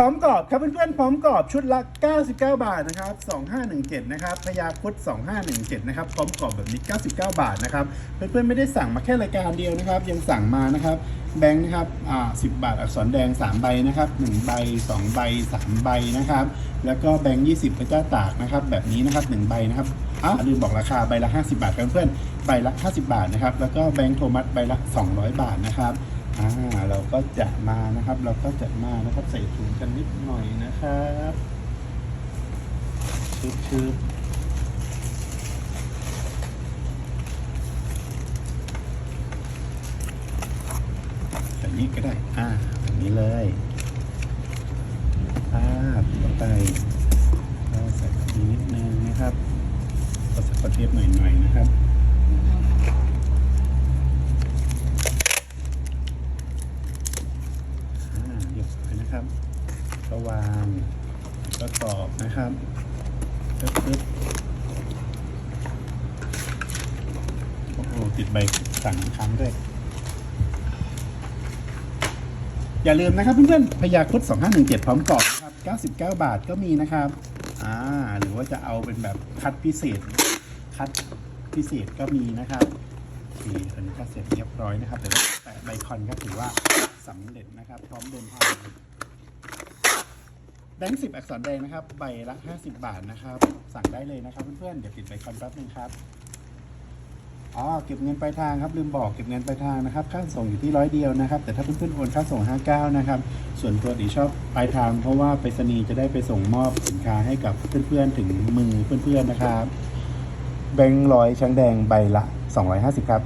ร้อมกรอบครับเพื่อนๆพร้อมกรอบชุดละ 99 บาทนะครับ 2517 นะครับพยาครุด2517 นะครับพร้อมกรอบแบบนี้ 99 บาทนะครับเพื่อนๆไม่ได้สั่งมาแค่รายการเดียวนะครับ ยังสั่งมานะครับแบงค์นะครับอ่า10 บาทอักษรแดง 3 ใบนะครับ 1 ใบ 2 ใบ 3 ใบนะครับ แล้วก็แบงค์ 20พระเจ้าตากนะครับแบบนี้นะครับ 1 ใบนะครับอ่าลืมบอกราคาใบละ 50 บาทครับเพื่อนๆใบละ 50 บาทนะครับแล้วก็แบงค์โทมัสใบละ 200 บาทนะครับ อ่าเราก็จะมานะครับ เราก็จะมานะครับใส่ถุงกันนิดหน่อยนะครับชืบชืบแบบนี้ก็ได้ อ่าแบบนี้เลยอ่าต่อไปเราใส่แบบนี้นิดนึงนะครับก็สกอตเทปหน่อยๆนะครับ อ่าเรียบร้อย นะครับก็วางก็กอบนะครับปึ๊บปึ๊บโอ้โหติดใบสั่งครั้งด้วยอย่าลืมนะครับเพื่อนๆพยาครุด2517 พร้อมกรอบนะครับ99 บาทก็มีนะครับ อ่า หรือว่าจะเอาเป็นแบบคัดพิเศษ คัดพิเศษก็มีนะครับโอเคตอนนี้ก็เสร็จเรียบร้อยนะครับเดี๋ยวแปะใบคอนก็ถือว่าสำเร็จนะครับ พร้อมเดินทาง แบงค์สิบอักษรแดงนะครับ ใบละ 50 บาทนะครับ สั่งได้เลยนะครับเพื่อนๆ เดี๋ยวติดใบคอนแป๊บนึงครับ อ๋อ เก็บเงินปลายทางครับลืมบอกเก็บเงินปลายทางนะครับ ค่าส่งอยู่ที่ร้อยเดียวนะครับ แต่ถ้าเพื่อนๆโอนค่าส่ง 59 นะครับ ส่วนตัวตีชอบปลายทาง เพราะว่าไปรษณีย์จะได้ไปส่งมอบสินค้าให้กับเพื่อนๆ ถึงมือเพื่อนๆ นะครับ แบงค์ร้อยช้างแดงใบละ 250 ครับ